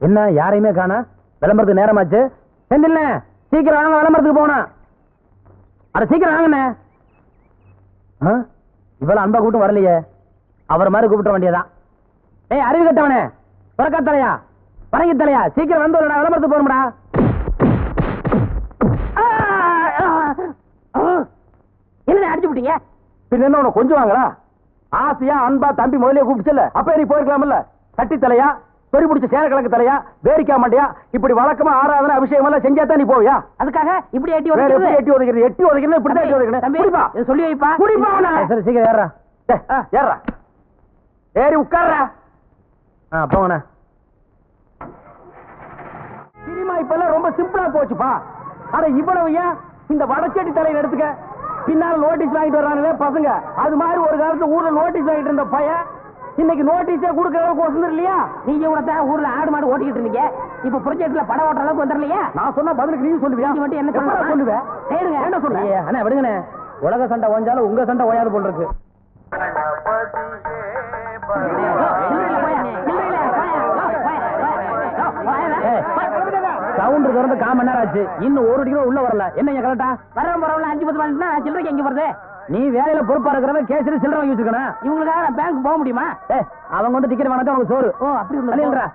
என்ன யாரையுமே காணா? விளம்பரத்துக்கு நேரமாச்சு? செந்தில்ண்ணே சீக்கிரம் வாங்க விளம்பரத்துக்கு போகணும். அட சீக்கிரம் வாங்கண்ணே. ஆ? இவ்வளவு அன்பா கூட்டம் வரலையே. அவர் மாதிரி கூப்பிட்ட வேண்டியதான் ஏய் அறிவு கட்டவனே. பிறக்கா தலையா பரங்கி தலையா சீக்கிரம் வந்து விளம்பரத்துக்கு போகணும்டா. என்ன அடிச்சு விட்டீங்க பின்ன என்ன உனக்கு கொஞ்சம் வாங்கடா ஆசையா அன்பா தம்பி முதலே கூப்பிடுச்சல அப்ப நீ போயிருக்கலாம்ல? கட்டித்தலையா? தலையா சொறி பிடிச்ச சேர கிழக்கு தலையா? வேரிக்கா மாட்டியா இப்படி வழக்கமா ஆராதனை அபிஷேகம் எல்லாம் செஞ்சா தான் நீ போவியா? அதுக்காக இப்படி எட்டி உதைக்கிறது? எட்டி உதைக்கிறது எட்டி உதைக்கிறது இப்படி தான் எட்டி இதை சொல்லி வைப்பா. குடிப்பா. சரி சீக்கிரம் ஏறா ஏறா ஏறி உட்கார்றா. ஆ போங்கண்ணா சினிமா இப்ப எல்லாம் ரொம்ப சிம்பிளா போச்சுப்பா. அட இவ்வளவு ஏன்? இந்த வடச்செடி தலையில எடுத்துக்க. பின்னால் நோட்டீஸ் வாங்கிட்டு வர்றாங்களே பசங்க. அது மாதிரி ஒரு காலத்துல ஊர்ல நோட்டீஸ் வாங்கிட்டு இருந்த பையன் இன்னைக்கு நோட்டீஸே கொடுக்கற அளவுக்கு வசந்தம் இல்லையா? நீங்க தான் ஊர்ல ஆடு மாடு ஓட்டிக்கிட்டு இருந்தீங்க இப்ப ப்ரொஜெக்ட்ல படம் ஓட்டுற அளவுக்கு வந்துடலையா? நான் சொன்ன பதிலுக்கு நீ சொல்லுவியா? நீ மட்டும் என்ன? சொல்லுவேன் கேளுங்க. என்ன சொல்றீங்க அண்ணா விடுங்கண்ணே. உலக சண்டை ஓஞ்சாலும் உங்க சண்டை ஓயாது போல் இருக்கு. சவுண்ட் திறந்து கால் மணி நேரம் ஆச்சு. இன்னும் ஒரு டிகிரி உள்ள வரல. என்னங்க கரெக்டா? வரவன் பரவாயில்ல அஞ்சு பத்து மணினா சில்லறைக்கு எங்க வருது நீ வேலையில பொறுப்பா இருக்கிறவன் கேசரி சில்லறை வாங்கி வச்சிருக்கணும். இவங்களுக்காக நான் பேங்க் போக முடியுமா? அவங்க வந்து டிக்கெட் வாங்கினா உனக்கு சோறு. ஓ அப்படி இல்லைன்றா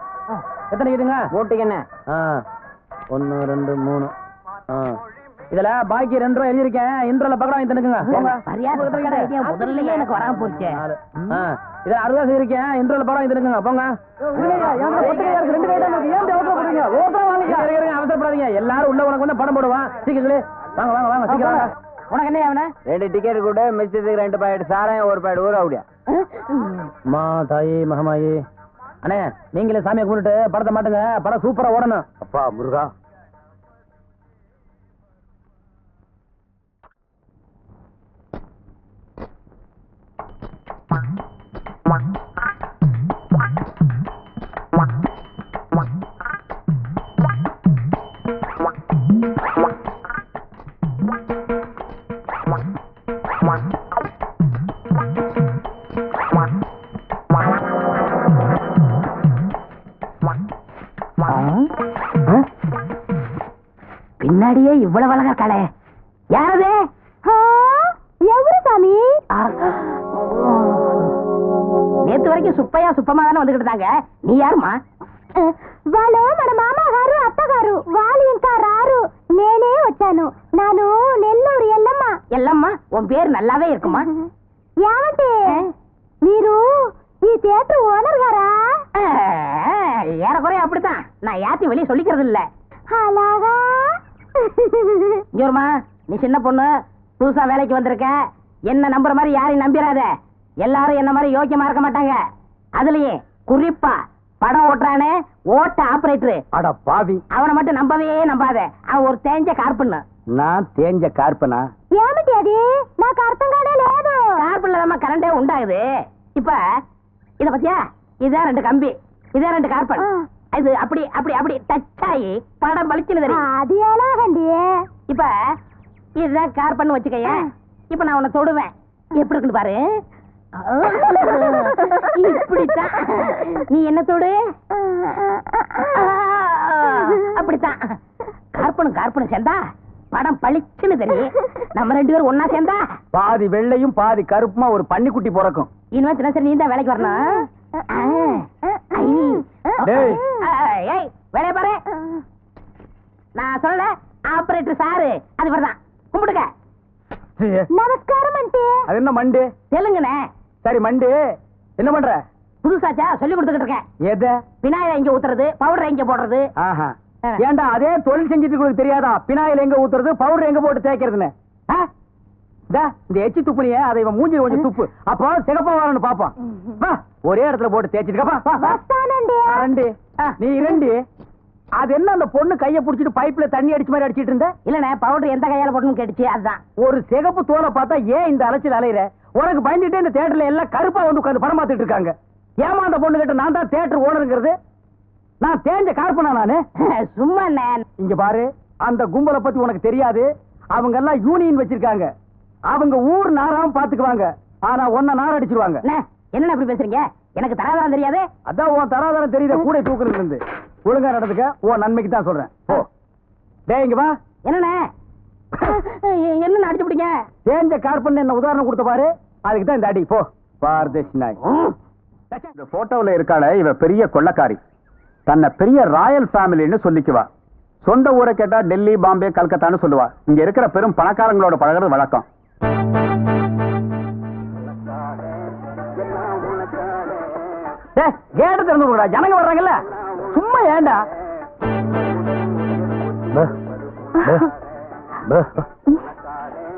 எத்தனை டிக்கெட்டுங்க ஓட்டுக்கு என்ன? ஒன்னு ரெண்டு மூணு. இதுல பாக்கி ரெண்டு ரூபா எழுதிருக்கேன் இன்ட்ரோல பக்கம் தந்துக்குங்க. முதல்லயே எனக்கு வராம போச்சு. இதுல அறுபதா செய்திருக்கேன் இன்ட்ரோல படம் தந்துக்குங்க. போங்க. அவசரப்படாதீங்க. எல்லாரும் உள்ள உனக்கு வந்து படம் போடுவான் சீக்கிரங்களே வாங்க வாங்க வாங்க. சீக்கிரம் உனக்கு என்ன அவன ரெண்டு டிக்கெட் கூட மிச்சத்துக்கு ரெண்டு பாக்கெட் சாராயம் ஒரு பாக்கெட் ஊற அப்படியா மா தாயி மகமாயி. அண்ணே நீங்களே சாமியை கும்பிட்டுட்டு படத்தை மாட்டுங்க. படம் சூப்பரா ஓடணும். அப்பா முருகா. பின்னாடியே இவ்வளவு அழகா இருக்காளே யாரது எவரு சாமி நேத்து வரைக்கும் சுப்பையா சுப்பமா தானே வந்துகிட்டு இருந்தாங்க நீ யாருமா వాళ్ళు మన మామగారు అత్తగారు వాళ్ళు ఇంకా రారు నేనే వచ్చాను నాను నెల్లూరు ఎల్లమ్మ எல்லம்மா உன் பேர் நல்லாவே இருக்குமா ఏమంటే మీరు நீ தியேட்டர் ஓனர்காரா ஏறக்குறைய அப்படித்தான். நான் யாத்தி வெளியே சொல்லிக்கிறது இல்ல அழகா நீ சின்ன பொண்ணு புதுசா வேலைக்கு வந்திருக்க. என்ன நம்புற மாதிரி யாரையும் நம்பிடாத எல்லாரும் என்ன மாதிரி யோக்கியமா இருக்க மாட்டாங்க. அதுலயே குறிப்பா படம் ஓட்டுறானே ஓட்ட ஆபரேட்டரு அட பாவி. அவனை மட்டும் நம்பவே நம்பாத. அவன் ஒரு தேஞ்ச கார்பண்ணு. நான் தேஞ்ச கார்பனா? ஏமிட்டி அது நான் கார்த்தங்காடே லேது கார்பன்ல தான் கரண்டே உண்டாகுது. இப்ப இத பத்தியா? இதான் ரெண்டு கம்பி. இதான் ரெண்டு கார்பன் இது அப்படி அப்படி அப்படி டச் ஆகி படம் பளிச்சுன்னு இப்ப இதுதான் கார்பன் வச்சுக்கைய. இப்ப நான் உன்னை தொடுவேன். எப்படி இருக்குன்னு பாரு. நீ என்ன தொடு? அப்படித்தான். கார்பனும் கார்பனும் சேர்ந்தா படம் பளிச்சுன்னு தெரியும் நம்ம ரெண்டு பேரும் ஒன்னா சேர்ந்தா? பாதி வெள்ளையும் பாதி கருப்புமா ஒரு பன்னிக்குட்டி பிறக்கும். இனிமே தினசரி நீ தான் வேலைக்கு வரணும். வேலைய பாரு. நான் சொல்ல ஆபரேட்டர் சாரு அது வரதான் கும்பிடுங்க. நமஸ்காரம் அது என்ன மண்டு? தெலுங்குனே சரி மண்டு. என்ன பண்ற? புதுசாச்சா சொல்லி கொடுத்துக்கிட்டு இருக்கேன். எது? விநாயகர் இங்க ஊத்துறது பவுடர் இங்க போடுறது. ஆஹா. ஏண்டா அதே தொழில் செஞ்சுட்டு தெரியாதா? பினாயில் எங்க ஊத்துறது பவுடர் எங்க போட்டு தேய்க்கிறதுன்னு? இந்த எச்சி துப்புனிய அதை இவன் மூஞ்சி கொஞ்சம் துப்பு. அப்ப சிகப்பா வரணும் பாப்பான் ஒரே இடத்துல போட்டு தேய்ச்சிட்டு நீ இரண்டி. அது என்ன அந்த பொண்ணு கைய புடிச்சிட்டு பைப்ல தண்ணி அடிச்ச மாதிரி அடிச்சிட்டு இருந்த? இல்லண்ணே பவுடர் எந்த கையால போடணும் கேட்டுச்சு அதுதான் ஒரு சிகப்பு தோலை பார்த்தா ஏன் இந்த அலைச்சல் அலையிற? உனக்கு பயந்துட்டு இந்த தேட்டர்ல எல்லாம் கருப்பா வந்து உட்காந்து படம் பார்த்துட்டு இருக்காங்க. ஏமா அந்த பொண்ணு கிட்ட நான் தான் தேட்டர் ஓனருங்கிறது நான் தேஞ்ச கார்பனா நானு? சும்மா இங்க பாரு அந்த கும்பலை பத்தி உனக்கு தெரியாது. அவங்க எல்லாம் யூனியன் வச்சிருக்காங்க. அவங்க ஊர் நாராம பாத்துக்குவாங்க. ஆனா ஒன்ன நார் அடிச்சிருவாங்க அண்ணே, என்னண்ணே இப்படி பேசுறீங்க? எனக்கு தராதரம் தெரியாது. அதான் உன் தராதரம் தெரியுத கூட தூக்குறது இருந்து. ஒழுங்கா நடந்துக்க உன் நன்மைக்கு தான் சொல்றேன். போ. டேய் இங்க வா. என்னண்ணே? என்ன அடிச்சு பிடிங்க? தேஞ்ச கார்பன் என்ன உதாரணம் கொடுத்த பாரு. அதுக்கு தான் இந்த அடி. போ. பாரதேசி நாய். இந்த போட்டோல இருக்காள இவ பெரிய கொள்ளக்காரி. தன்னை பெரிய ராயல் ஃபேமிலின்னு சொல்லிக்குவா. சொந்த ஊரை கேட்டா டெல்லி பாம்பே கல்கத்தான்னு சொல்லுவா. இங்க இருக்கிற பெரும் பணக்காரங்களோட பழகுறது வழக்கம். கேட்டு திறந்து விடுடா ஜனங்க வர்றாங்கல்ல. சும்மா ஏண்டா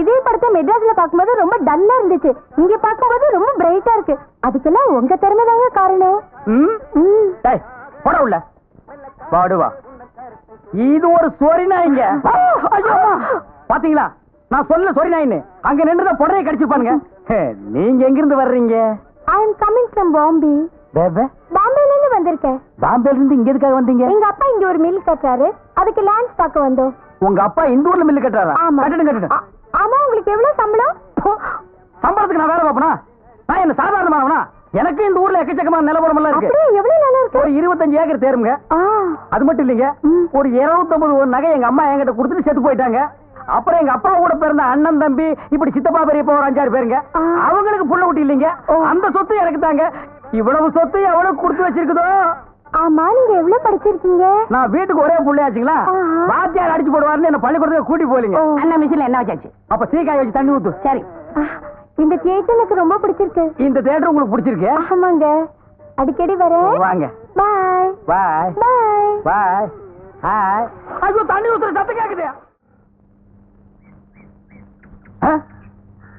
இதே படத்தை மெட்ராஸ்ல பாக்கும்போது ரொம்ப டல்லா இருந்துச்சு. இங்க பாக்கும்போது ரொம்ப பிரைட்டா இருக்கு. அதுக்கெல்லாம் உங்க திறமை தாங்க காரணம். போடா உள்ள. பாடுவா. இது ஒரு சொரி நாய்ங்க. பாத்தீங்களா? நான் சொல்ல சொரி நாயின்னு அங்க நின்று புடரைய கடிச்சுப்பானுங்க. ஹே, நீங்க எங்க இருந்து வர்றீங்க? I am coming from Bombay பாம்பேல இருந்து வந்திருக்கேன். பாம்பேல இருந்து இங்க எதுக்காக வந்தீங்க? எங்க அப்பா இங்க ஒரு மில் கட்டுறாரு. அதுக்கு லேண்ட்ஸ் பார்க்க வந்தோம். உங்க அப்பா இந்த ஊர்ல மில்லு கட்டுறாரா? கட்டட்டும் ஆ- ஆமா உங்களுக்கு எவ்வளவு சம்பளம். சம்பளத்துக்கு நான் வேலை பார்ப்பனா? நான் என்ன சாதாரணமானவனா? எனக்கு இந்த ஊர்ல எக்கச்சக்கமான நிலவரம் எல்லாம் இருக்கு. எவ்வளவு நல்லா இருக்கு? ஒரு இருபத்தஞ்சு ஏக்கர் தேருங்க. அது மட்டும் இல்லைங்க. ஒரு இருநூத்தம்பது ஒரு நகை எங்க அம்மா என்கிட்ட கொடுத்துட்டு செத்து போயிட்டாங்க. அப்புறம் எங்க அப்பா கூட பிறந்த அண்ணன் தம்பி இப்படி சித்தப்பா பெரியப்பா ஒரு அஞ்சாறு பேருங்க. அவங்களுக்கு புள்ள குட்டி இல்லைங்க. அந்த சொத்து எனக்கு தாங்க. இவ்வளவு சொத்து எவ்வளவு கொடுத்து வச்சிருக்குதோ? ஆமா நீங்க எவ்வளவு படிச்சிருக்கீங்க? நான் வீட்டுக்கு ஒரே புள்ளையாச்சுங்களா. வாத்தியார் அடிச்சு போடுவாருன்னு என்ன பள்ளிக்கூடத்துக்கு கூட்டி போலீங்க ஓ. அண்ணன் மிஷின்ல என்ன வச்சாச்சு? அப்ப சீக்காய் வச்சு தண்ணி ஊத்து. சரி. இந்த தியேட்டர் எனக்கு ரொம்ப பிடிச்சிருக்கு. இந்த தேட்டர் உங்களுக்கு பிடிச்சிருக்கு? ஆமாங்க. அடிக்கடி வரேன். வாங்க. Bye. Bye. Bye. Bye. Hi. ஐயோ தண்ணி ஊத்துற சத்தம் கேக்குது?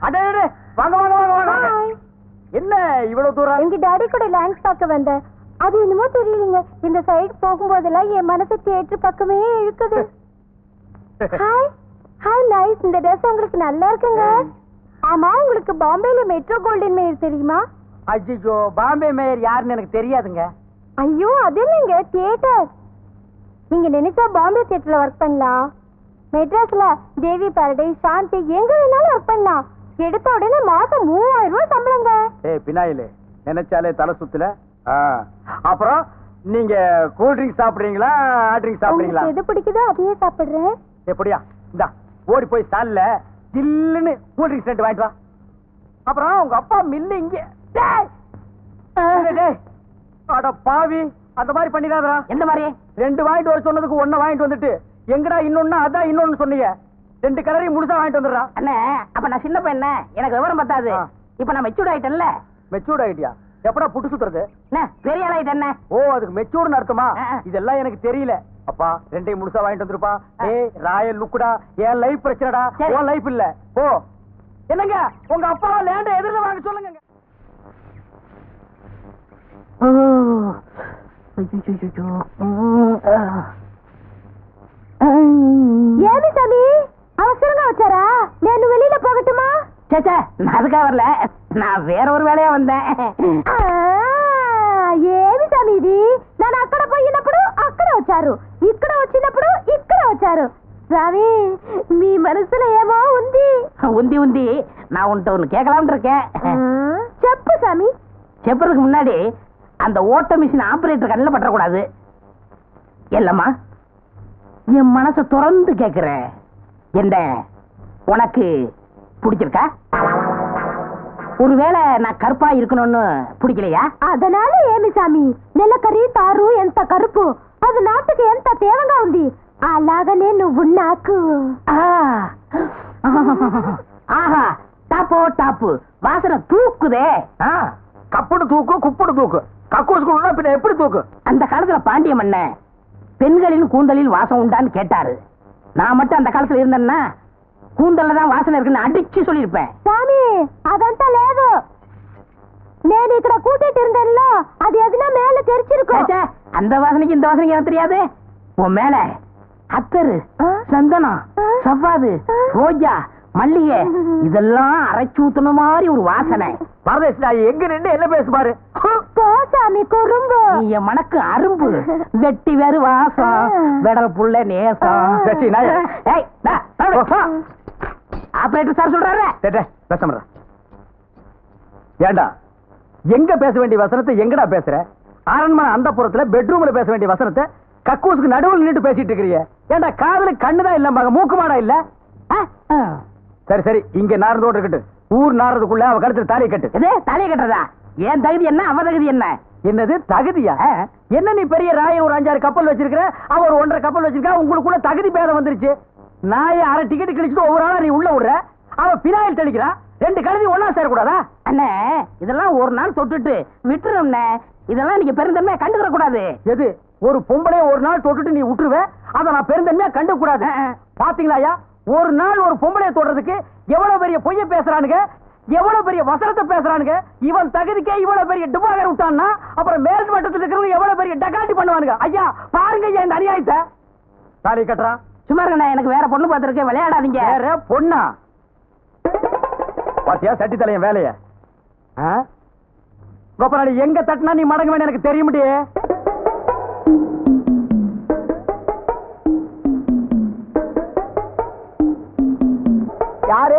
அடே வாங்க வாங்க வாங்க வாங்க. என்ன இவ்வளவு தூரம்? எங்க டாடி கூட லேண்ட்ஸ் பார்க்க வந்தேன் அது என்னமோ தெரியலீங்க. இந்த சைடு போகும்போதெல்லாம் என் மனசு தியேட்டர் பக்கமே இழுக்குது. ஹாய் ஹாய் நைஸ் இந்த ட்ரெஸ் உங்களுக்கு நல்லா இருக்குங்க. ஆமா உங்களுக்கு பாம்பேல மெட்ரோ கோல்டன் மேயர் தெரியுமா? அஜிஜோ பாம்பே மேயர் யாருன்னு எனக்கு தெரியாதுங்க. ஐயோ அது இல்லைங்க தியேட்டர் நீங்க நினைச்சா பாம்பே தியேட்டர்ல ஒர்க் பண்ணலாம். மெட்ராஸ்ல தேவி பாரடைஸ் சாந்தி எங்க வேணாலும் ஒர்க் பண்ணலாம். எடுத்த உடனே மாசம் மூவாயிரம் ரூபாய் சம்பளங்க. ஏய் பினாயிலே நினைச்சாலே தலை சுத்துல. அப்புறம் நீங்க கூல் ட்ரிங்க் சாப்பிடுறீங்களா ஹாட் ட்ரிங்க் சாப்பிடுறீங்களா? எது பிடிக்குதோ அதையே சாப்பிடுறேன். எப்படியா இந்தா ஓடி போய் ஸ்டால்ல ஜில்லுன்னு கூல் ட்ரிங்க்ஸ் ரெண்டு வாங்கிட்டு வா. அப்புறம் உங்க அப்பா மில்லு இங்க. அட பாவி அந்த மாதிரி பண்ணிடாதடா. எந்த மாதிரி ரெண்டு வாங்கிட்டு வர சொன்னதுக்கு ஒண்ணு வாங்கிட்டு வந்துட்டு எங்கடா இன்னொன்னு அதான் இன்னொன்னு சொன்னீங்க. ரெண்டு கலரையும் முழுசா வாங்கிட்டு வந்துடுறா. அண்ணே அப்ப நான் சின்ன பையன் எனக்கு விவரம் பத்தாது. இப்ப நான் மெச்சூர்ட் ஆயிட்டேன்ல. மெச்சூர்ட் ஆயிட்டியா? எப்படா புட்டு சுத்துறது? என்ன பெரிய ஆள் ஆயிட்டேன் என்ன ஓ அதுக்கு மெச்சூர்னு அர்த்தமா. இதெல்லாம் எனக்கு தெரியல. அப்பா ரெண்டையும் முழுசா வாங்கிட்டு வந்துருப்பா. ஏய் ராயல் லுக்குடா. என் லைஃப் பிரச்சனைடா. உன் லைஃப் இல்ல. ஓ என்னங்க உங்க அப்பா லேண்ட எதிரில வாங்க சொல்லுங்க ஏமி சாமி? அவசரமா வச்சாரா நான் வெளியில போகட்டுமா சேச்சா நான் அதுக்காக வரல நான் வேற ஒரு வேலையா வந்தேன் ఆ, ఏమి స్వామి ఇది నన్ను అక్కడ పోయినప్పుడు అక్కడ వచ్చారు ఇక్కడ వచ్చినప్పుడు ఇక్కడ వచ్చారు స్వామి మీ మనసులో ఏమో ఉంది உந்தி உந்தி நான் உன்கிட்ட ஒண்ணு கேட்கலாம்னு ఆ, இருக்கேன் చెప్పు స్వామి செப்பறதுக்கு முன்னாடி அந்த ஓட்ட மிஷின் ஆபரேட்டர் கண்ணில் பற்றக்கூடாது இல்லம்மா என் மனசை திறந்து கேட்கிறேன் என்ன உனக்கு பிடிச்சிருக்கா ஒருவேளை நான் கருப்பா இருக்கணும்னு பிடிக்கலையா అదనాల ఏమి స్వామి నెల కర్రీ తారు ఎంత కరుపు అది నాటుకు ఎంత తేవగా ఉంది అలాగనే నువ్వు నాకు ஆ. ஆஹா டாப்போ டாப்பு வாசனை தூக்குதே ஆ, கப்புடு தூக்கு குப்புடு தூக்கு கக்கூஸ் கொடுனா பின்ன எப்படி தூக்கு அந்த காலத்துல பாண்டிய மன்னன் பெண்களின் கூந்தலில் வாசம் உண்டான்னு கேட்டாரு நான் மட்டும் அந்த காலத்துல இருந்தேன்னா கூந்தல்ல தான் வாசனை இருக்குன்னு அடிச்சு சொல்லியிருப்பேன். சாமி அదంతా లేదు నేను ఇక్కడ కూటేటి இருந்தேன்ல அது எதுனா மேல தெரிச்சிருக்கும். அந்த வாசனைக்கு இந்த வாசனைக்கு தெரியாது. உன் மேல அத்தரு சந்தனம் சவ்வாது ரோஜா மல்லிகை இதெல்லாம் அரைச்சு ஊத்துன மாதிரி ஒரு வாசனை பரதேசி நான் எங்க நின்று என்ன பேசு பாரு போசாமி குறும்பு நீ மனக்கு அரும்பு வெட்டி வேறு வாசம். வெடல் புள்ள நேசம் சச்சி, நாயே. ஏய். ஆபரேட்டர் சார் சொல்றாரு டேய், டேய், பேசாம இரு. ஏண்டா எங்க பேச வேண்டிய வசனத்தை எங்கடா பேசுற அரண்மனை அந்த புறத்துல பெட்ரூம்ல பேச வேண்டிய வசனத்தை கக்கூசுக்கு நடுவுல நின்று பேசிட்டு இருக்கிறீங்க ஏண்டா காதுல கண்ணுதான் இல்ல மக மூக்கு மாடா இல்ல. சரி சரி இங்க நாரதோட இருக்கட்டும். ஊர் நாரதுக்குள்ள அவ கழுத்துல தாலி கட்டு. எது தலையை கட்டுறதா? என் தகுதி என்ன? அவ தகுதி என்ன? என்னது தகுதியா. என்ன நீ பெரிய ராயன் ஒரு அஞ்சாறு கப்பல் வச்சிருக்கிற? அவ ஒரு ஒன்றரை கப்பல் வச்சிருக்கா? உங்களுக்குள்ள தகுதி பேதம் வந்துருச்சு. நான் அரை டிக்கெட் கிழிச்சிட்டு ஒவ்வொரு ஆளா நீ உள்ள விடுற அவ பினாயில் தெளிக்கிறா ரெண்டு கழுதி ஒன்னா சேரக்கூடாதா? அண்ணே இதெல்லாம் ஒரு நாள் தொட்டுட்டு விட்டுரும்ண்ணே. இதெல்லாம் நீங்க பெருந்தன்மையா கண்டுக்கிற கூடாது எது ஒரு பொம்பளைய ஒரு நாள் தொட்டுட்டு நீ விட்டுருவ அத நான் பெருந்தன்மையா கண்டு கூடாது ஆ, ஆ. பாத்தீங்களா ஐயா? ஒரு நாள் ஒரு பொம்பளைய தொடுறதுக்கு எவ்வளவு பெரிய பொய்ய பேசுறானுங்க? எவ்வளவு பெரிய வசனத்தை பேசுறானுங்க? இவன் தகுதிக்கே இவ்வளவு பெரிய டிபாகர் விட்டான்னா அப்புறம் மேல் மட்டத்தில் இருக்கிறவங்க எவ்வளவு பெரிய டகாட்டி பண்ணுவானுங்க? ஐயா பாருங்க ஐயா இந்த அநியாயத்தை. தாலி கட்டுறா. சும்மா இருங்கண்ணே எனக்கு வேற பொண்ணு பார்த்துருக்கேன் விளையாடாதீங்க. வேற பொண்ணா? பாத்தியா சட்டி தலையன் வேலைய கோபராணி எங்க தட்டினா நீ மடங்க வேணும் எனக்கு தெரிய முடியே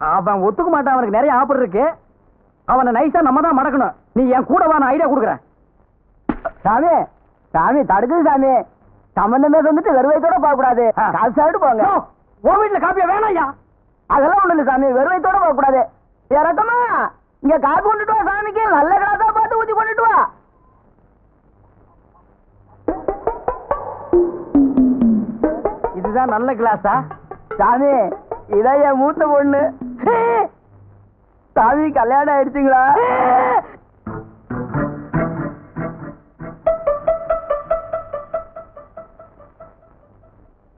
அவன் ஒத்துக்க மாட்டான் அவனுக்கு நிறைய ஆஃபர் இருக்கு. அவனை நைஸா நம்ம தான் மடக்கணும். நீ என் கூட வா நான் ஐடியா கொடுக்குறேன். சாமி சாமி தடுக்குது சாமி. சம்பந்தமே வந்துட்டு வெறுவைத்தோட போக கூடாது ஆ. காசு சாப்பிட்டு போங்க. உன் வீட்டுல காப்பியா வேணாம் ஐயா? அதெல்லாம் ஒண்ணு இல்ல சாமி வெறுவைத்தோட போக கூடாது இறக்கமா இங்க காப்பி கொண்டுட்டு வா சாமிக்கு. நல்ல கிளாஸா பார்த்து ஊத்தி கொண்டுட்டு வா. இதுதான் நல்ல கிளாஸா சாமி இதான் என் மூத்த பொண்ணு. சாமி கல்யாணம் ஆயிடுச்சுங்களா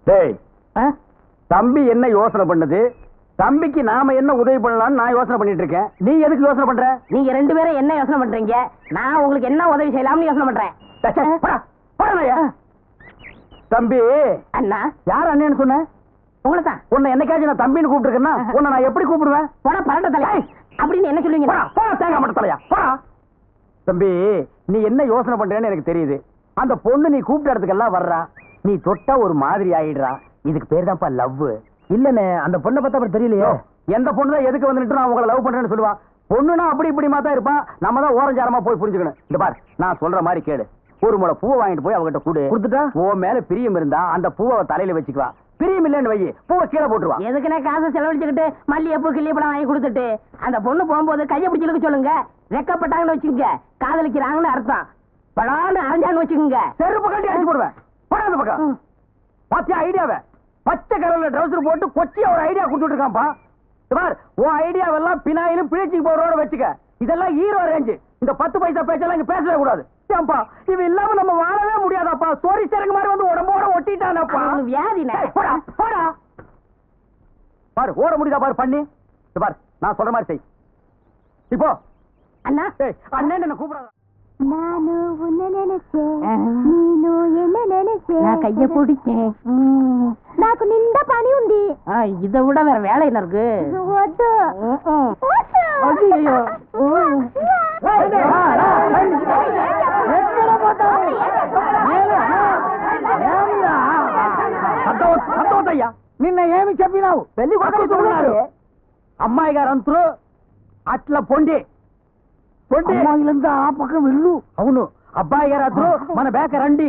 டேய்? தம்பி என்ன யோசனை பண்ணுது தம்பிக்கு நாம என்ன உதவி பண்ணலாம்னு நான் யோசனை பண்ணிட்டு இருக்கேன் நீ எதுக்கு யோசனை பண்ற நீங்க ரெண்டு பேரும் என்ன யோசனை பண்றீங்க நான் உங்களுக்கு என்ன உதவி செய்யலாம்னு யோசனை பண்றேன். தம்பி அண்ணா யார் அண்ணன்னு சொன்ன உங்களை தான் உன்னை என்னைக்காச்சும் நான் தம்பின்னு கூப்பிட்டுருக்கேன்னா உன்னை நான் எப்படி கூப்பிடுவேன்? போட பரட்ட தலை அப்படின்னு என்ன சொல்லுவீங்க? போடா, தேங்காய் மட்டும் தலையா. போடா. தம்பி நீ என்ன யோசனை பண்றேன்னு எனக்கு தெரியுது. அந்த பொண்ணு நீ கூப்பிட்ட இடத்துக்கெல்லாம் வர்றா. நீ தொட்டா ஒரு மாதிரி ஆயிடுறா. இதுக்கு பேர் தான்ப்பா லவ். இல்லனே அந்த பொண்ணை பார்த்தா அப்படி தெரியலையே. எந்த பொண்ணு தான் எதுக்கு வந்துட்டு நான் உங்களை லவ் பண்றேன்னு சொல்லுவா? பொண்ணுனா அப்படி இப்படி தான் இருப்பான். நம்ம தான் ஓரஞ்சாரமா போய் புரிஞ்சுக்கணும். இந்த பார் நான் சொல்ற மாதிரி கேளு. ஒரு முளை பூவை வாங்கிட்டு போய் அவகிட்ட கொடு. கொடுத்துட்டா? உன் மேல பிரியம் இருந்தா அந்த பூவை தலையில வச்சுக்குவா. பிரியம் இல்லைன்னு வை பூவை கீழே போட்டுருவா. எதுக்குன்னே காசை செலவழிச்சுக்கிட்டு மல்லிகைப்பூ கிள்ளிப்பழம் வாங்கி கொடுத்துட்டு? அந்த பொண்ணு போகும்போது கையை பிடிச்சிருக்க சொல்லுங்க. வெக்கப்பட்டாங்கன்னு வச்சுக்கோங்க. காதலிக்கிறாங்கன்னு அர்த்தம். படான்னு அரைஞ்சான்னு வச்சுக்கோங்க. செருப்பு கட்டி அடிச்சு போடுவேன். போடா அந்த பக்கம். பாத்தியா ஐடியாவை? பச்சை கலர்ல ட்ரௌசர் போட்டு கொச்சியா ஒரு ஐடியா கொடுத்துட்டு இருக்கான்ப்பா. பார் உன் ஐடியாவெல்லாம் பினாயிலும் பிழிச்சிக்கு போறோட வச்சுக்க. இதெல்லாம் ஹீரோ ரேஞ்சு இந்த பத்து பைசா பேச்செல்லாம் இங்க பேசவே கூடாது. ஏன்பா இவன் இல்லாம நம்ம வாழவே முடியாதாப்பா சோரி சரக்கு மாதிரி வந்து உடம்போட ஒட்டிட்டானப்பா அவனுக்கு வியாதிண்ணே. ஏய், போடா போடா பாரு ஓட முடியுதா பாரு பண்ணி இது பாரு நான் சொல்ற மாதிரி செய் இப்போ அண்ணா ஏய் அண்ணன் என்ன கூப்பிடாத நானு உன்னை நினைச்சேன் ஆஹா. நீனு என்ன நினைச்சேன் நான் கைய பிடிச்சேன் నాకు నిండా పని ఉంది இதை விட வேற வேலை என்ன இருக்கு వద్దు ம்ம். నిన్న ఏమి చెప్పినావు? పెళ్ళి కొడుకున్నారు అమ్మాయి గారు అంతరు అట్లా పొండి. పొండి. అమ్మాయిలంతా ఆ పక్క వెళ్ళు. అవును. అబ్బాయి గారు అద్దరు మన బేక రండి.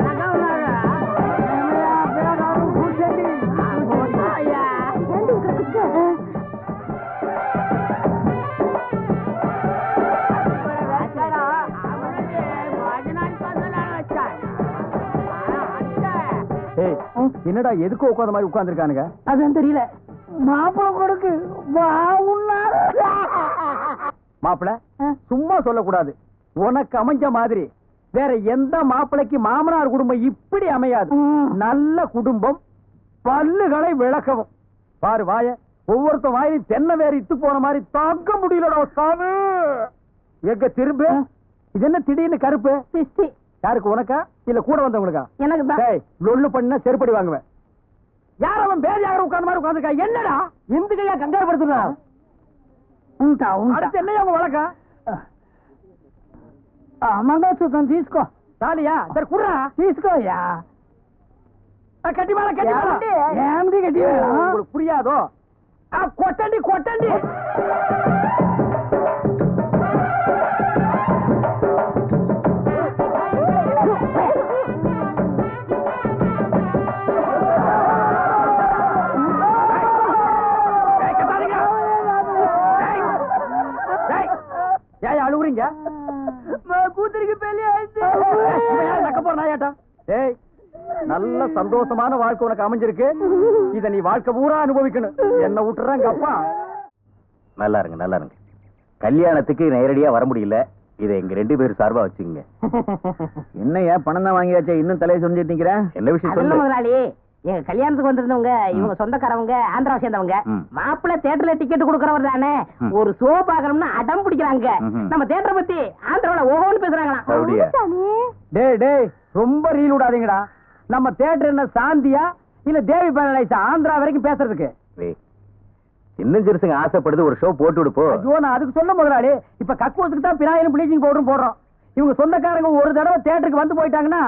என்னடா எதுக்கு உட்காந்த மாதிரி உட்கார்ந்துருக்கானுங்க? அதான் தெரியல. மாப்பிள கொடுக்கு. பாவுன்னாரு மாப்பிள சும்மா சொல்லக்கூடாது. உனக்கு அமைஞ்ச மாதிரி. வேற எந்த மாப்பிளைக்கு மாமனார் குடும்பம் இப்படி அமையாது. நல்ல குடும்பம் பல்லுகளை விளக்கவும். பாரு வாய ஒவ்வொருத்த வாயிலும் தென்னை வேற இத்து போன மாதிரி தாக்க முடியலடா சாமி. எங்க திரும்ப? இது என்ன திடீர்னு கருப்பு? யாருக்கு உனக்கா இல்ல கூட வந்தவங்களுக்கா எனக்கு தான் டேய் லொல்லு பண்ணா செருப்படி வாங்குவேன் யார் அவன் பேர் யாரும் உட்கார்ந்த மாதிரி உட்கார்ந்துருக்கா என்னடா எந்துக்கையா கங்காரு படுத்துனா ఉంటా அடுத்து என்னையா உங்க வழக்கா మంగళసూత్రం తీసుకో தாலியா சரி குடுறா తీసుకోయ్యా கட்டி மேல கட்டி மேல ఏమిటి గట్టి உங்களுக்கு புரியாதோ ஆ, கொட்டண்டி ஏய் நல்ல சந்தோஷமான வாழ்க்கை உனக்கு அமைஞ்சிருக்கு. இத நீ வாழ்க்கை பூரா அனுபவிக்கணும். என்ன விட்டுறாங்க அப்பா. நல்லா இருங்க நல்லா இருங்க. கல்யாணத்துக்கு நேரடியா வர முடியல. இதை எங்க ரெண்டு பேரும் சார்பா வச்சுக்கோங்க. என்னையா பணம் தான் வாங்கியாச்சே இன்னும் தலையை சொல்லிட்டு நிக்கிறேன் என்ன விஷயம் சொல்லு. எங்க கல்யாணத்துக்கு வந்திருந்தவங்க இவங்க சொந்தக்காரவங்க ஆந்திராவை சேர்ந்தவங்க. மாப்பிள்ளை தியேட்டர்ல டிக்கெட் கொடுக்கறவர் தானே. ஒரு ஷோ பாக்கணும்னு அடம் பிடிக்கிறாங்க. நம்ம தியேட்டரை பத்தி ஆந்திராவில ஒவ்வொன்னு பேசுறாங்களாம். டேய் டேய் ரொம்ப ரீல் விடாதீங்கடா. நம்ம தேட்டர் என்ன சாந்தியா? இல்ல தேவி பேரலைஸா ஆந்திரா வரைக்கும் பேசுறதுக்கு. சின்ன சிறுசுங்க ஆசைப்படுது ஒரு ஷோ போட்டு விடுப்போ. ஐயோ நான் அதுக்கு சொல்ல முதலாளி. இப்ப கக்கூசுக்கு தான் பினாயிலும் ப்ளீச்சிங் பவுடரும் போடுறோம். இவங்க சொந்தக்காரங்க ஒரு தடவை தேட்டருக்கு வந்து போயிட்டாங்கன்னா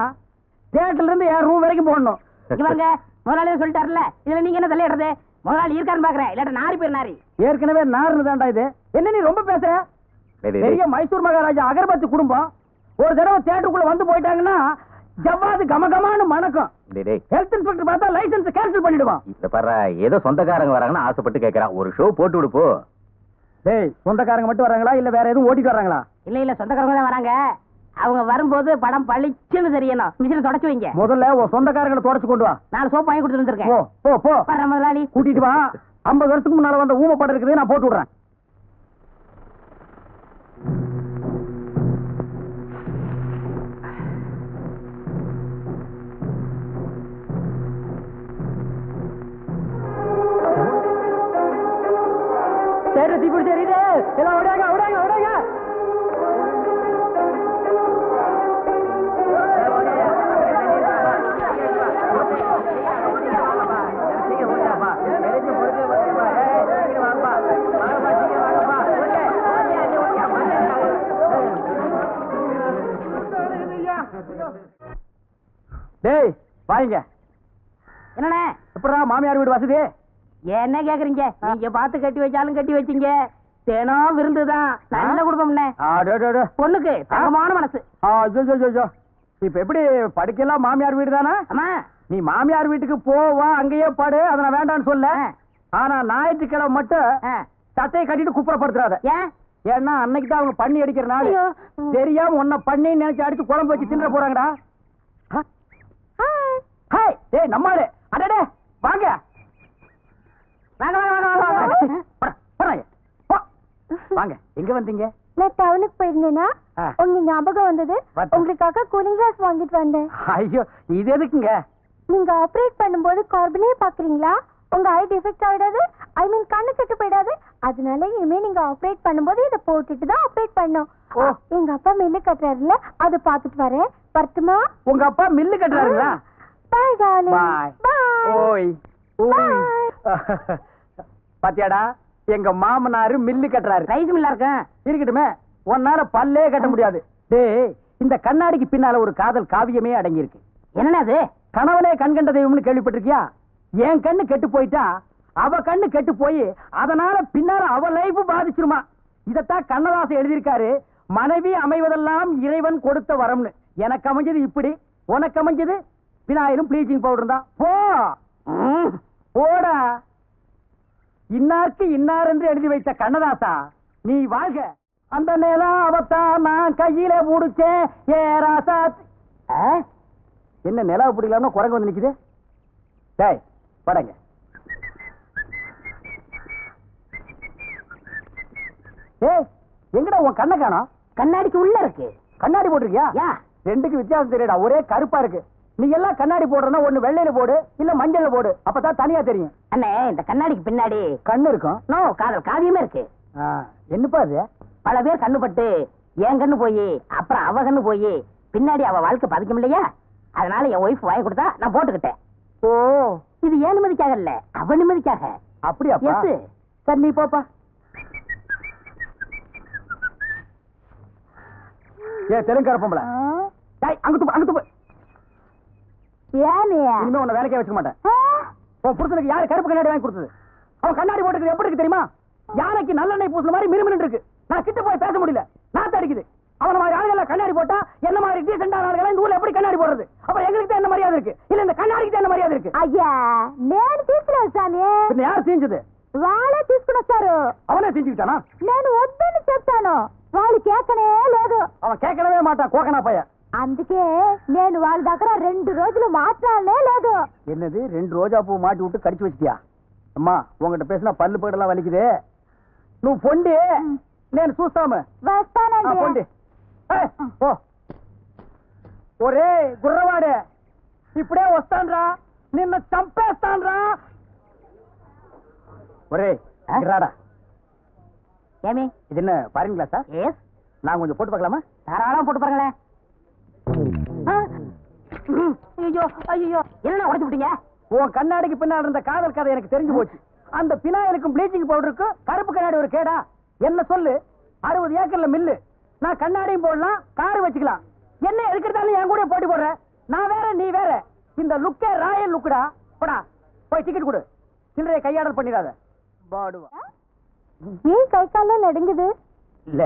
தேட்டர்ல இருந்து என் ரூம் வரைக்கும் போடணும். இவங்க முதலாளியே சொல்லிட்டாருல இதுல நீங்க என்ன தலையிடுறது? முதலாளி இருக்கான்னு பாக்குறேன். இல்லாட்ட நாரி பேர் நாரி. ஏற்கனவே நார்னு தான்டா இது. என்ன நீ ரொம்ப பேசுற? பெரிய. மைசூர் மகாராஜா அகர்பத்தி குடும்பம். ஒரு தடவை தியேட்டருக்குள்ள வந்து போயிட்டாங்கன்னா ஜவ்வாது கமகமான்னு மணக்கும். ஹெல்த் இன்ஸ்பெக்டர் பார்த்தா லைசென்ஸ் கேன்சல் பண்ணிடுவான். இந்த பாரு ஏதோ சொந்தக்காரங்க வராங்கன்னு ஆசைப்பட்டு கேக்குறான். ஒரு ஷோ போட்டு விடுப்போ டேய் சொந்தக்காரங்க மட்டும் வராங்களா? இல்ல வேற எதுவும் ஓட்டிட்டு வராங்களா? இல்ல இல்ல சொந்தக்காரங்க தான் வராங்க. அவங்க வரும்போது படம் பளிச்சுன்னு தெரியணும். மிஷினை தொடச்சு வைங்க. முதல்ல உன் சொந்தக்காரங்களை தொடச்சு கொண்டு வா. நாலு சோப்பு வாங்கி கொடுத்துட்டு போ வந்திருக்கேன் போ. போ முதலாளி. கூட்டிட்டு வா. ஐம்பது வருஷத்துக்கு முன்னால வந்த ஊமை படம் இருக்குது நான் போட்டு விடுறேன். டேய் வாங்க. என்னண்ணே? எப்படா மாமியார் வீடு வசதி? என்ன கேக்குறீங்க? நீங்க பார்த்து கட்டி வச்சாலும் கட்டி வச்சீங்க. தினம் விருந்துதான் நல்ல குடும்பம்னே. பொண்ணுக்கு தங்கமான மனசு. இப்ப எப்படி படிக்கலாம் மாமியார் வீடு தானே? நீ மாமியார் வீட்டுக்கு போவா அங்கேயே படு. அதை நான் வேண்டாம்னு சொல்ல. ஆனா ஞாயிற்றுக்கிழமை மட்டும். சட்டையை கட்டிட்டு குப்புறப்படுத்துறாத. ஏன்? ஏன்னா அன்னைக்கு தான் அவங்க பண்ணி அடிக்கிற நாள். தெரியாம உன்னை பண்ணி நினைச்சு அடிச்சு குழம்பு வச்சு தின்ற போறாங்கடா? ஹாய் டேய் நம்மாளு அடடே வாங்க. வாங்க வாங்க வாங்க வாங்க வாங்க. போடா, போடா இங்க. போ. வாங்க எங்க வந்தீங்க? நான் டவுனுக்கு போயிருந்தேனா. உங்க ஞாபகம் வந்தது. உங்களுக்காக கூலிங் கிளாஸ் வாங்கிட்டு வந்தேன். ஐயோ இது எதுக்குங்க? நீங்க ஆபரேட் பண்ணும்போது கார்பனே பாக்குறீங்களா உங்க ஐ டிஃபெக்ட் ஆயிடாது ஐ மீன் கண்ணு கெட்டு போயிடாது. அதனால இனிமே நீங்க ஆபரேட் பண்ணும்போது இத போட்டுட்டு தான் ஆபரேட் பண்ணும். எங்க அப்பா மில்லு கட்டுறாருல அதை பாத்துட்டு வரேன். வரட்டுமா உங்க அப்பா மில்லு கட்டுறாருங்களா? பாய் டார்லிங் பாய் ஓய் ஓய் பாத்தியாடா எங்க மாமனாரு மில்லு கட்டுறாரு. ரைஸ் மில்லா இருக்கும் இருக்கட்டுமே உன்னால பல்லே கட்ட முடியாது. டேய் இந்த கண்ணாடிக்கு பின்னால ஒரு காதல் காவியமே அடங்கி இருக்கு என்னண்ணே அது? கணவனே கண் கண்ட தெய்வம்னு கேள்விப்பட்டிருக்கியா? என் கண்ணு கெட்டு போயிட்டா அவ கண்ணு கெட்டு போய் அதனால பின்னால அவ லைஃப் பாதிச்சிருமா. இதத்தான் கண்ணதாசன் எழுதியிருக்காரு மனைவி அமைவதெல்லாம் இறைவன் கொடுத்த வரம்னு. எனக்கு அமைஞ்சது இப்படி உனக்கு அமைஞ்சது விநாயகரும் ப்ளீச்சிங் பவுடர் தான். போ. போடா. இன்னாருக்கு இன்னார் என்று எழுதி வைத்த கண்ணதாசா நீ வாழ்க. அந்த நிலம் அவத்தான் நான் கையில புடிச்சேன் ஏ ராசா. என்ன நிலவு பிடிக்கலாம்னு குரங்கு வந்து நிக்குது? டேய் படங்க. ஏய் எங்கடா உன் கண்ணை காணோம்? கண்ணாடிக்கு உள்ள இருக்கு. கண்ணாடி போட்டிருக்கியா? ரெண்டுக்கு வித்தியாசம் தெரியடா ஒரே கருப்பா இருக்கு. நீ எல்லாம் கண்ணாடி போடுறனா ஒண்ணு வெள்ளையில போடு இல்ல மஞ்சள்ல போடு. அப்பதான் தனியா தெரியும். அண்ணே இந்த கண்ணாடிக்கு பின்னாடி கண்ணு இருக்கும். நோ காதல் காவியமே இருக்கு. என்னப்பா அது? பல பேர் கண்ணு பட்டு என் கண்ணு போய் அப்புறம் அவ கண்ணு போய் பின்னாடி அவ வாழ்க்கை பதிக்கும் இல்லையா? அதனால என் ஒய்ஃப் வாங்கி கொடுத்தா நான் போட்டுக்கிட்டேன். ஓ. இது ஏன் நிம்மதிக்காக இல்ல? அவ நிம்மதிக்காக. அப்படியாப்பா? Yes. சரி நீ போப்பா. ஏ தெலுங்கார பொம்பளை. டேய் அங்க துப்பு அங்க துப்பு ஏனியா இனிமே உன்னை வேலைக்கே வச்சுக்க மாட்டேன் உன் புருஷனுக்கு யாரு கருப்பு கண்ணாடி வாங்கி கொடுத்தது அவன் கண்ணாடி போட்டுக்கிறது எப்படி இருக்கு தெரியுமா யானைக்கு நல்லெண்ணெய் பூசுன மாதிரி மினுமினு இருக்கு நான் கிட்ட போய் பேச முடியல நாத்து அடிக்குது அவன மாதிரி ஆளுகள் கண்ணாடி போட்டா என்ன மாதிரி டீசென்டான ஆளுகளை இந்த ஊர்ல எப்படி கண்ணாடி போடுறது அப்ப எங்களுக்கு தான் என்ன மரியாதை இருக்கு இல்ல இந்த கண்ணாடிக்கு தான் என்ன மரியாதை இருக்கு అయ్యా నేను తీసుకున్నాను సామి பின்ன யார் செஞ்சது వాళ్ళే తీసుకుని వచ్చారు அவனே செஞ்சுக்கிட்டானா నేను వద్దని చెప్తాను వాళ్ళు కేకనే లేదు அவன் கேட்கவே மாட்டான் கோக்கனா பைய అందుకే నేను వాళ్ళ దగ్గర రెండు రోజులు మాట్లాడలే లేదు என்னது ரெண்டு ரோஜா பூ மாட்டி விட்டு கடிச்சு வச்சிட்டியா அம்மா உங்ககிட்ட பேசினா பல்லு போயிடலாம் வலிக்குது నువ్వు పొండి నేను చూస్తాము ఆ, వస్తానండి పొండి ఏయ్, ఓ ఒరే గుర్రవాడే ఇప్పుడే వస్తాన్రా నిన్ను చంపేస్తాన్రా ఒరే ఆ? రాడా ஏமி இது என்ன பாருங்க கிளாஸா எஸ் நான் கொஞ்சம் போட்டு பார்க்கலாமா தாராளம் போட்டு பாருங்களேன் ஐயோ ஐயோ என்ன உடைச்சு விட்டீங்க? உன் கண்ணாடிக்கு பின்னாடி இருந்த காதல் கதை எனக்கு தெரிஞ்சு போச்சு. அந்த பினாயிலுக்கும் ப்ளீச்சிங் பவுடருக்கும் கருப்பு கண்ணாடி ஒரு கேடா. என்ன சொல்லு? அறுபது ஏக்கர்ல மில்லு. நான் கண்ணாடியும் போடலாம் காரு வச்சுக்கலாம். என்ன எதுக்கிறதாலும் என் கூட போட்டி போடுற? நான் வேற நீ வேற. இந்த லுக்கே ராயல் லுக்குடா. போடா போய் டிக்கெட் கொடு. சில்லறைய கையாடல் பண்ணிடாத. பாடுவா. ஏன் கை காலம் நடுங்குது? இல்ல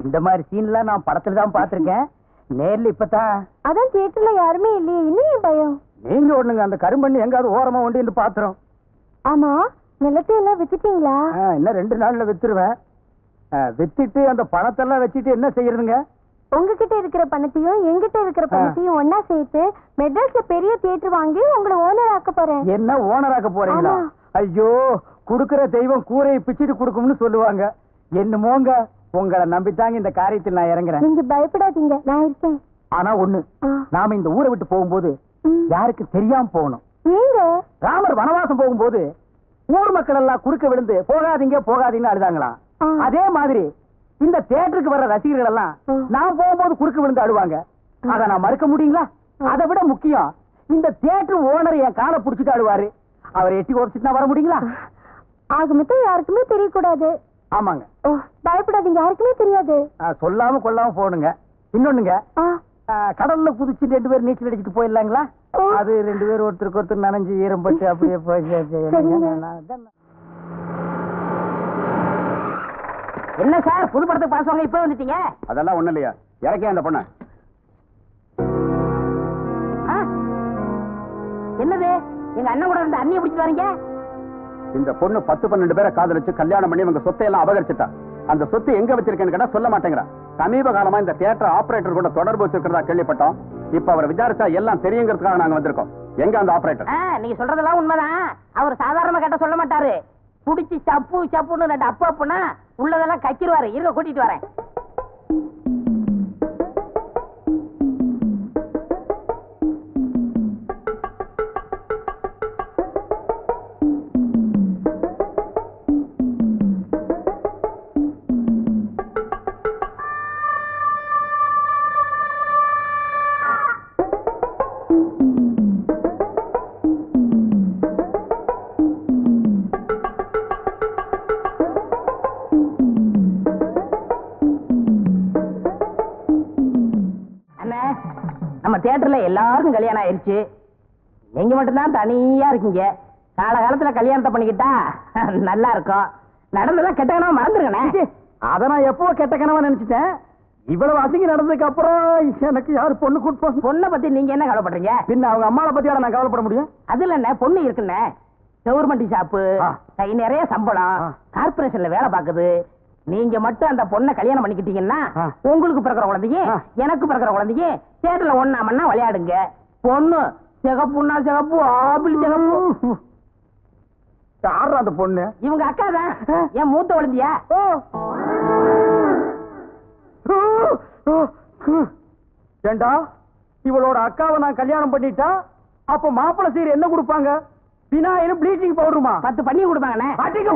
இந்த மாதிரி சீன்லாம் நான் படத்துல தான் பாத்திருக்கேன் நேர்ல இப்பதான் அதான் தியேட்டர்ல யாருமே இல்லையே. இன்னும் பயம்? நீங்க ஒண்ணுங்க அந்த கரும்பண்ணி எங்காவது ஓரமா ஒண்டி பாத்துறோம் ஆமா நிலத்தை எல்லாம் வித்துட்டீங்களா இன்னும் ரெண்டு நாள்ல வித்துருவேன். வித்துட்டு அந்த பணத்தெல்லாம் வச்சுட்டு என்ன செய்யறதுங்க? உங்ககிட்ட இருக்கிற பணத்தையும் என்கிட்ட இருக்கிற பணத்தையும் ஒன்னா சேர்த்து மெட்ராஸ்ல பெரிய தியேட்டர் வாங்கி உங்களை ஓனர் ஆக்க போறேன். என்ன ஓனராக்க போறீங்களா? ஆமா. ஐயோ குடுக்கிற தெய்வம் கூரையை பிச்சுட்டு கொடுக்கும்னு சொல்லுவாங்க. என்னமோங்க உங்களை நம்பித்தாங்க இந்த காரியத்தில் நான் இறங்குறேன். நீங்க பயப்படாதீங்க நான் இருக்கேன். ஆனா ஒண்ணு. நாம இந்த ஊரை விட்டு போகும்போது. யாருக்கு தெரியாம போகணும். ஏங்க? ராமர் வனவாசம் போகும்போது ஊர் மக்கள் எல்லாம் குறுக்க விழுந்து போகாதீங்க போகாதீங்கன்னு அழுதாங்களாம் ஆ. அதே மாதிரி இந்த தியேட்டருக்கு வர்ற ரசிகர்கள் எல்லாம். நான் போகும்போது குறுக்க விழுந்து அழுவாங்க. அத நான் மறுக்க முடியுங்களா. அதை விட முக்கியம் இந்த தியேட்டர் ஓனர் என் காலை புடிச்சிட்டு அழுவாரு. அவர் எட்டி உதச்சிட்டு நான் வர முடியுங்களா? ஆக மொத்தம் யாருக்குமே தெரியக்கூடாது. ஆமாங்க. ஓ பயப்படாதீங்க. யாருக்குமே தெரியாது. சொல்லாம கொள்ளாம போகணுங்க. இன்னொன்னுங்க. கடல்ல குதிச்சு ரெண்டு பேரும் நீச்சல் அடிச்சுட்டு போயிடலாங்களா. அது ரெண்டு பேரும் ஒருத்தருக்கு ஒருத்தர் நனைஞ்சு ஈரம்பட்டு அப்படியே. என்ன சார் புது படத்துக்கு பாசவங்க இப்ப வந்துட்டீங்க? அதெல்லாம் ஒண்ணு இல்லையா? இறக்கே அந்த பொண்ணை? ஆ? என்னது? எங்க அண்ணன் கூட இருந்த அண்ணியை பிடிச்சிட்டு வரீங்க? இந்த பொண்ணு பத்து பன்னெண்டு பேரை காதலிச்சு கல்யாணம் பண்ணி இவங்க சொத்தை எல்லாம் அபகரிச்சுட்டா. அந்த சொத்து எங்க வச்சிருக்கேன்னு கேட்டா சொல்ல மாட்டேங்கிறா. சமீப காலமா இந்த தியேட்டர் ஆபரேட்டர் கூட தொடர்பு வச்சிருக்கிறதா கேள்விப்பட்டோம். இப்ப அவர் விசாரிச்சா எல்லாம் தெரியுங்கிறதுக்காக நாங்க வந்திருக்கோம். எங்க அந்த ஆபரேட்டர் நீங்க சொல்றதெல்லாம் உண்மைதான். அவர் சாதாரணமா கேட்ட சொல்ல மாட்டாரு. புடிச்சு சப்பு சப்புன்னு ரெண்டு அப்பு அப்புனா உள்ளதெல்லாம் கக்கிடுவாரு இருக்க கூட்டிட்டு வரேன். எல்லாருக்கும் கல்யாணம் ஆயிருச்சு நீங்க மட்டும்தான் தனியா இருக்கீங்க. காலகாலத்துல கல்யாணத்தை பண்ணிக்கிட்டா நல்லா இருக்கும் நடந்ததெல்லாம் கெட்டகனமா மறந்துருங்கண்ணே. அத நான் எப்போ கெட்ட கனவா நினைச்சிட்டேன். இவ்வளவு அசிங்க நடந்ததுக்கு அப்புறம் எனக்கு யாரு பொண்ணு கூட்டு பொண்ணை பத்தி நீங்க என்ன கவலைப்படுறீங்க? பின்ன அவங்க அம்மாவை பத்தியாட நான் கவலைப்பட முடியும்? அதுல என்ன பொண்ணு இருக்குண்ணே. Government shop. கை நிறைய சம்பளம். கார்பரேஷன்ல வேலை பாக்குது நீங்க மட்டும் அந்த பொண்ணை கல்யாணம் பண்ணிக்கிட்டீங்கன்னா. உங்களுக்கு பிறக்கிற குழந்தைக்கு ஆ. எனக்கு பிறக்கிற குழந்தைக்கு தேட்டர்ல ஒண்ணா மண்ணா விளையாடுங்க. பொண்ணு. சிகப்புன்னா சிகப்பு ஆப்பிள் சிகப்பு. யாரா அந்த பொண்ணு? இவங்க அக்கா தான் என் மூத்த குழந்தையா ஏண்டா இவளோட அக்காவை நான் கல்யாணம் பண்ணிட்டா அப்ப மாப்பிள்ளை சீர் என்ன கொடுப்பாங்க? பினாயிலும் ப்ளீச்சிங் பவுடருமா பத்து பண்ணி கொடுப்பாங்கண்ணே. ஐயையோ,